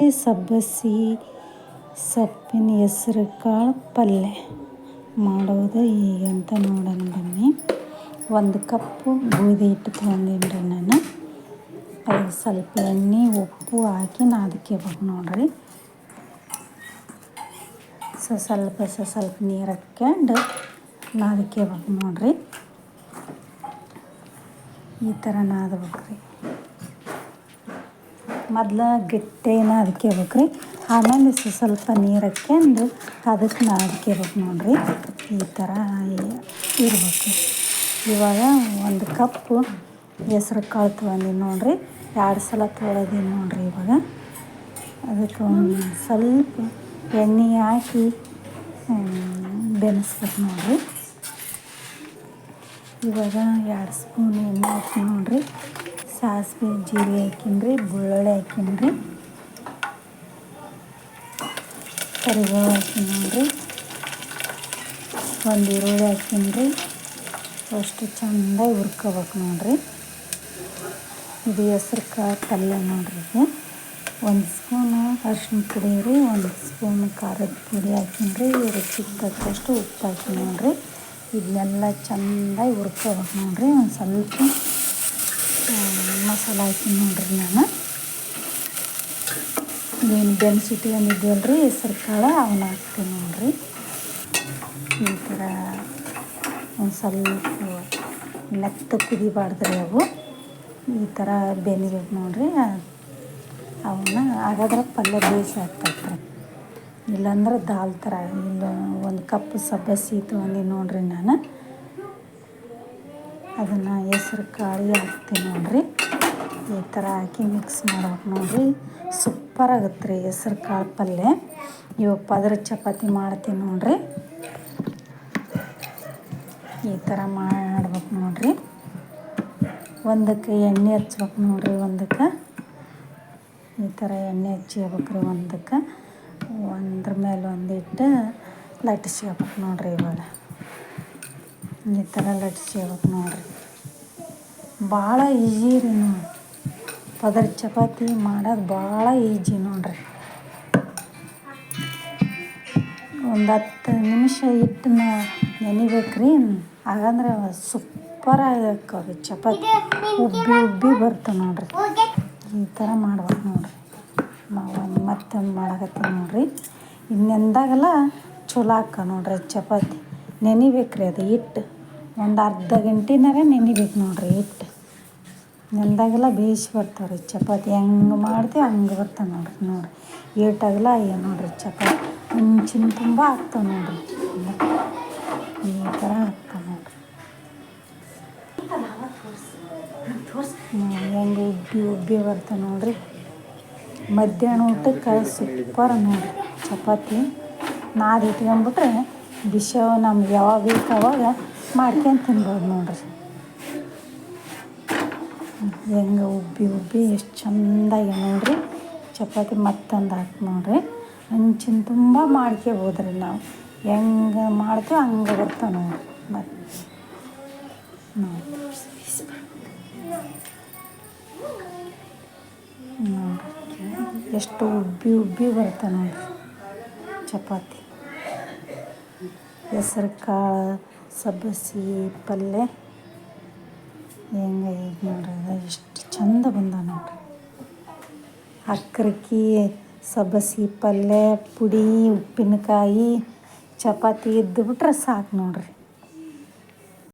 ಸಬ್ಬಸಿ, ಸೊಪ್ಪಿನ ಹೆಸ್ರು ಕಾಳು ಪಲ್ಯ ಮಾಡೋದು ಹೀಗೆ ಅಂತ ನೋಡೋಣ ಬನ್ನಿ. ಒಂದು ಕಪ್ಪು ಗೋಧಿ ಹಿಟ್ಟು ತೊಗೊಂಡೀನಿ ರೀ ನಾನು. ಅದಕ್ಕೆ ಸ್ವಲ್ಪ ಎಣ್ಣೆ, ಉಪ್ಪು ಹಾಕಿ ನಾದ್ಕೋಬೇಕು ನೋಡ್ರಿ. ಸೊ ಸ್ವಲ್ಪ ಸೊ ಸ್ವಲ್ಪ ನೀರು ಹಾಕ್ಕೊಂಡು ನಾದ್ಕೋಬೇಕು ನೋಡ್ರಿ. ಈ ಥರ ನಾದಬೇಕು ರೀ ಮೊದ್ಲು ಗಟ್ಟಿ ನಾದ್ಕೋಬೇಕು ರೀ ಆಮೇಲೆ ಸ್ವಲ್ಪ ನೀರು ಹಾಕ್ಕೊಂಡು ಅದಕ್ಕೆ ನಾದ್ಕೋಬೇಕು ನೋಡಿರಿ. ಈ ಥರ ಇರಬೇಕು. ಇವಾಗ ಒಂದು ಕಪ್ಪು ಹೆಸ್ರು ಕಾಳು ತೊಗೊಂಡೀನಿ ನೋಡಿರಿ. ಎರಡು ಸಲ ತೊಳೆದೀನಿ ನೋಡಿರಿ ಇವಾಗ. ಅದಕ್ಕೆ ಒಂದು ಸ್ವಲ್ಪ ಎಣ್ಣೆ ಹಾಕಿ ಬೆನೆಸ್ಬೇಕು ನೋಡಿರಿ. ಇವಾಗ ಎರಡು ಸ್ಪೂನ್ ಎಣ್ಣೆ ಹಾಕಿ ನೋಡಿರಿ. ಸಾಸಿವೆ, ಜೀರಿಗೆ ಹಾಕಿನ್ರಿ. ರೀ ರೀ ಕರಿಬೇವು ಹಾಕ್ತೀನಿ ನೋಡ್ರಿ. ಒಂದು ಈರುಳ್ಳಿ ಹಾಕ್ತೀನಿ ರೀ. ಅಷ್ಟು ಚೆಂದಾಗಿ ಹುರ್ಕೋಬೇಕು ನೋಡ್ರಿ. ಇದು ಹೆಸ್ರು ಕಾಳು ಪಲ್ಯ ನೋಡ್ರಿ ಒಂದು ಸ್ಪೂನು ಅರ್ಶಿಣ ಪುಡಿ ರೀ, ಒಂದು ಸ್ಪೂನ್ ಖಾರದ ಪುಡಿ ಹಾಕಿನಿ ರೀ. ರುಚಿಗೆ ತಕ್ಕಷ್ಟು ಉಪ್ಪು ಹಾಕಿ ನೋಡ್ರಿ. ಇದನ್ನೆಲ್ಲ ಚೆಂದಾಗಿ ಹುರ್ಕೋಬೇಕು ನೋಡ್ರಿ. ಒಂದು ಸ್ವಲ್ಪ ಮಸಾಲೆ ಹಾಕಿನಿ ನೋಡ್ರಿ ನಾನು. ಏನು ಬೆನ್ಸಿಟ್ಕೊಂಡಿದ್ದೀವಲ್ಲ ರೀ ಹೆಸ್ರು ಕಾಳು ಅವನ್ನ ಹಾಕ್ತೀನಿ ನೋಡ್ರಿ. ಈ ಥರ ಒಂದು ಸ್ವಲ್ಪ ಮೆತ್ತ ಕುದಿಬಾರ್ದು ರೀ ಅವು. ಈ ಥರ ಬೆನಿಬೇಕು ನೋಡ್ರಿ. ಅವನ್ನ ಹಾಗಾದ್ರೆ ಪಲ್ಯ ಬೇಯಿಸಿ ಹಾಕ್ತೈತೆ ಇಲ್ಲಾಂದ್ರೆ ದಾಲ್ ಥರ ಇಲ್ಲ ಒಂದು ಕಪ್ ಸಬ್ಬಸಿ ತೊಗೊಂಡಿನಿ ನೋಡ್ರಿ ನಾನು. ಅದನ್ನು ಹೆಸ್ರು ಕಾಳಿ ಹಾಕ್ತೀನಿ ನೋಡ್ರಿ. ಈ ಥರ ಹಾಕಿ ಮಿಕ್ಸ್ ಮಾಡ್ಬೇಕು ನೋಡಿರಿ. ಸೂಪರ್ ಆಗುತ್ತೆ ರೀ ಹೆಸ್ರು ಕಾಳು ಪಲ್ಯ ಇವಾಗ ಪದರ ಚಪಾತಿ ಮಾಡ್ತೀನಿ ನೋಡಿರಿ. ಈ ಥರ ಮಾಡ್ಬೇಕು ನೋಡಿರಿ. ಒಂದಕ್ಕೆ ಎಣ್ಣೆ ಹಚ್ಬೇಕು ನೋಡಿರಿ ಒಂದಕ್ಕೆ. ಈ ಥರ ಎಣ್ಣೆ ಹಚ್ಚಿಬೇಕು ರೀ ಒಂದಕ್ಕೆ. ಒಂದ್ರ ಮೇಲೆ ಒಂದಿಟ್ಟು ಲಟ್ಟಿಸ್ಕೋಬೇಕು ನೋಡಿರಿ ಇವಾಗ. ಈ ಥರ ಲಟ್ಟಿಸ್ಕೋಬೇಕು ನೋಡಿರಿ. ಭಾಳ ಈಜಿ ರೀ ನೋಡಿ ಪದರ ಚಪಾತಿ ಮಾಡೋದು ಭಾಳ ಈಜಿ ನೋಡ್ರಿ. ಒಂದು ಹತ್ತು ನಿಮಿಷ ಹಿಟ್ಟನ್ನ ನೆನಿಬೇಕು ರೀ ಹಾಗಂದ್ರೆ ಸೂಪರಾಗಿ ಆಗಿ ಚಪಾತಿ. ಉಬ್ಬಿ ಉಬ್ಬಿ ಬರ್ತವೆ ನೋಡ್ರಿ. ಈ ಥರ ಮಾಡ್ಬೇಕು ನೋಡ್ರಿ. ಒಂದು ಮತ್ತೊಂದು ಮಾಡಕತ್ತೀವಿ ನೋಡ್ರಿ. ಇನ್ನೆಂದಾಗೆಲ್ಲ ಚಲೋ ಹಾಕ ನೋಡ್ರಿ ಚಪಾತಿ. ನೆನಿಬೇಕು ರೀ ಅದು ಹಿಟ್ಟು ಒಂದು ಅರ್ಧ ಗಂಟೆನಾರ ನೆನಿಬೇಕು ನೋಡ್ರಿ ಹಿಟ್ಟು ನೆಂದಾಗೆಲ್ಲ ಬೇಯಿಸಿ ಬರ್ತಾವೆ ರೀ ಚಪಾತಿ ಹೆಂಗೆ ಮಾಡ್ತೀವಿ ಹಂಗೆ ಬರ್ತಾವೆ ನೋಡ್ರಿ, ನೋಡಿರಿ. ಏಟಾಗಲ್ಲ ಏನು ನೋಡ್ರಿ ಚಪಾತಿ. ಮುಂಚಿನ ತುಂಬ ಆಗ್ತಾವೆ ನೋಡಿರಿ. ಈ ಥರ ಆಗ್ತಾವೆ ನೋಡಿರಿ. ಹೆಂಗೆ ಉಬ್ಬಿ ಉಬ್ಬಿ ಬರ್ತಾವೆ ನೋಡಿರಿ. ಮಧ್ಯಾಹ್ನ ಊಟಕ್ಕೆ ಸೂಪರ್ ನೋಡಿರಿ ಚಪಾತಿ. ನಾದಿ ಇಟ್ಕೊಂಡ್ಬಿಟ್ರೆ ಬಿಸಿ ನಮ್ಗೆ ಯಾವಾಗ ಬೇಕು ಅವಾಗ ಮಾಡ್ಕೊಂಡು ತಿನ್ಬೋದು ನೋಡ್ರಿ. ಹೆಂಗೆ ಉಬ್ಬಿ ಉಬ್ಬಿ ಎಷ್ಟು ಚೆಂದಾಗಿ ನೋಡ್ರಿ. ಚಪಾತಿ ಮತ್ತೊಂದು ಹಾಕಿ ನೋಡ್ರಿ. ಹಂಚಿನ ತುಂಬ ಮಾಡ್ಕೋಬೋದು ರೀ ನಾವು. ಹೆಂಗೆ ಮಾಡ್ತೀವಿ ಹಂಗೆ ಬರ್ತಾವೆ ನೋಡ್ರಿ. ಮತ್ತೆ ಎಷ್ಟು ಉಬ್ಬಿ ಉಬ್ಬಿ ಬರ್ತಾವೆ ನೋಡ್ರಿ ಚಪಾತಿ. ಹೆಸ್ರು ಕಾಳು ಸಬ್ಬಸಿ ಪಲ್ಯ ಹೆಂಗೆ ಈಗ ನೋಡ್ರಿ ಎಷ್ಟು ಚಂದ ಬಂದ ನೋಡ್ರಿ. ಅಕ್ರಕ್ಕಿ ಸಬ್ಬಸಿ ಪಲ್ಯ ಪುಡಿ, ಉಪ್ಪಿನಕಾಯಿ, ಚಪಾತಿ ಇದ್ದು ಬಿಟ್ರೆ ಸಾಕು ನೋಡ್ರಿ.